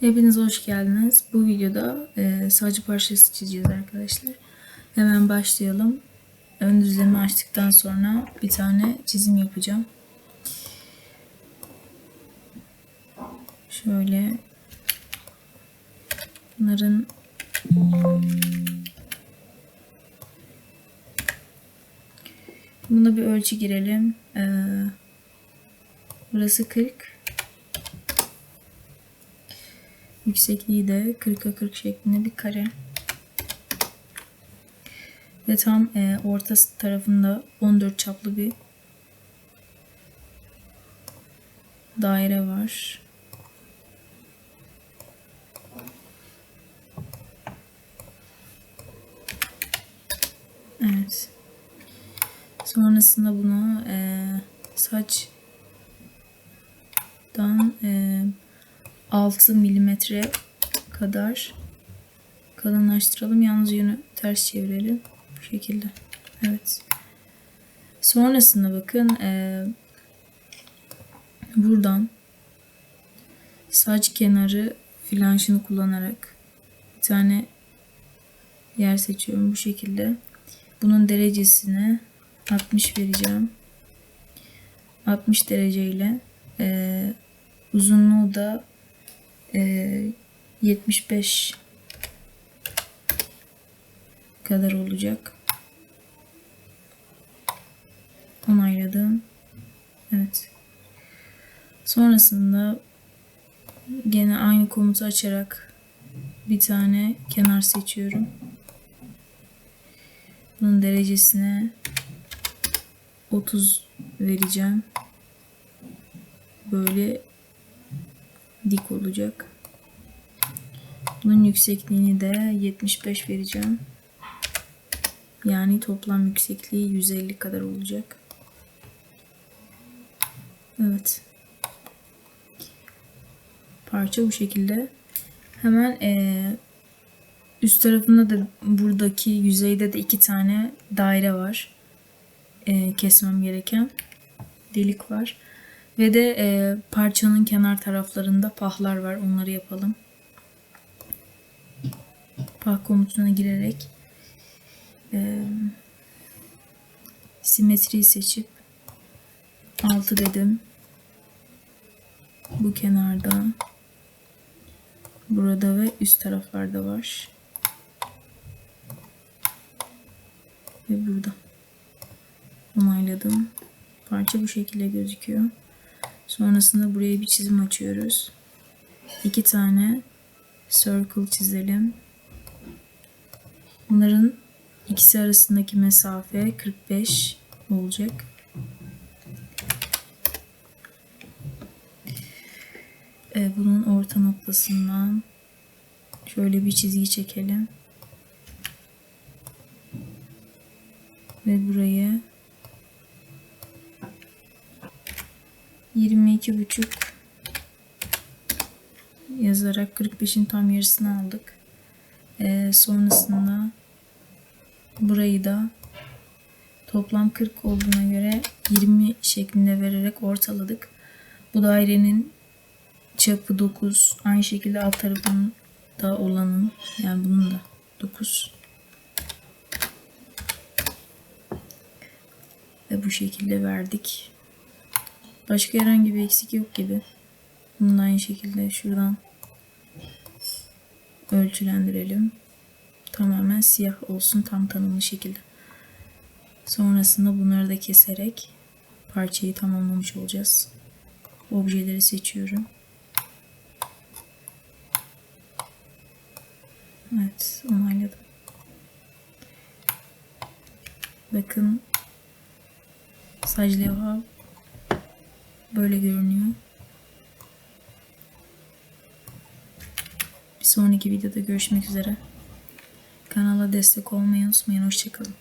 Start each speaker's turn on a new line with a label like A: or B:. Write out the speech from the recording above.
A: Hepiniz hoş geldiniz. Bu videoda e, sağcı parçası çizeceğiz arkadaşlar. Hemen başlayalım. Ön düzlemi açtıktan sonra bir tane çizim yapacağım. Şöyle bunların Buna bir ölçü girelim. Ee, burası 40. Yüksekliği de 40'a 40 şeklinde bir kare. Ve tam e, orta tarafında 14 çaplı bir daire var. Evet. Sonrasında bunu e, saçtan e, 6 milimetre kadar kalınlaştıralım. Yalnız yönü ters çevirelim. Bu şekilde. Evet. Sonrasında bakın e, buradan saç kenarı flanşını kullanarak bir tane yer seçiyorum bu şekilde. Bunun derecesine 60 vereceğim. 60 dereceyle e, uzunluğu da 75 kadar olacak. Onayladım. Evet. Sonrasında gene aynı komutu açarak bir tane kenar seçiyorum. Bunun derecesine 30 vereceğim. Böyle dik olacak. Bunun yüksekliğini de 75 vereceğim. Yani toplam yüksekliği 150 kadar olacak. Evet. Parça bu şekilde. Hemen ee, üst tarafında da buradaki yüzeyde de iki tane daire var. E, kesmem gereken delik var. Ve de e, parçanın kenar taraflarında pahlar var. Onları yapalım. Pah komutuna girerek e, simetriyi seçip 6 dedim. Bu kenarda burada ve üst taraflarda var. Ve burada. Onayladım. Parça bu şekilde gözüküyor. Sonrasında buraya bir çizim açıyoruz. İki tane circle çizelim. Bunların ikisi arasındaki mesafe 45 olacak. Ee, bunun orta noktasından şöyle bir çizgi çekelim. Ve burayı 22 buçuk yazarak 45'in tam yarısını aldık. Ee, sonrasında burayı da toplam 40 olduğuna göre 20 şeklinde vererek ortaladık. Bu dairenin çapı 9. Aynı şekilde alt tarafının da olanın yani bunun da 9. Ve bu şekilde verdik. Başka herhangi bir eksik yok gibi. Bunu da aynı şekilde şuradan ölçülendirelim. Tamamen siyah olsun tam tanımlı şekilde. Sonrasında bunları da keserek parçayı tamamlamış olacağız. Objeleri seçiyorum. Evet, onayladım. Bakın saç levha Böyle görünüyor. Bir sonraki videoda görüşmek üzere. Kanala destek olmayı unutmayın. Hoşçakalın.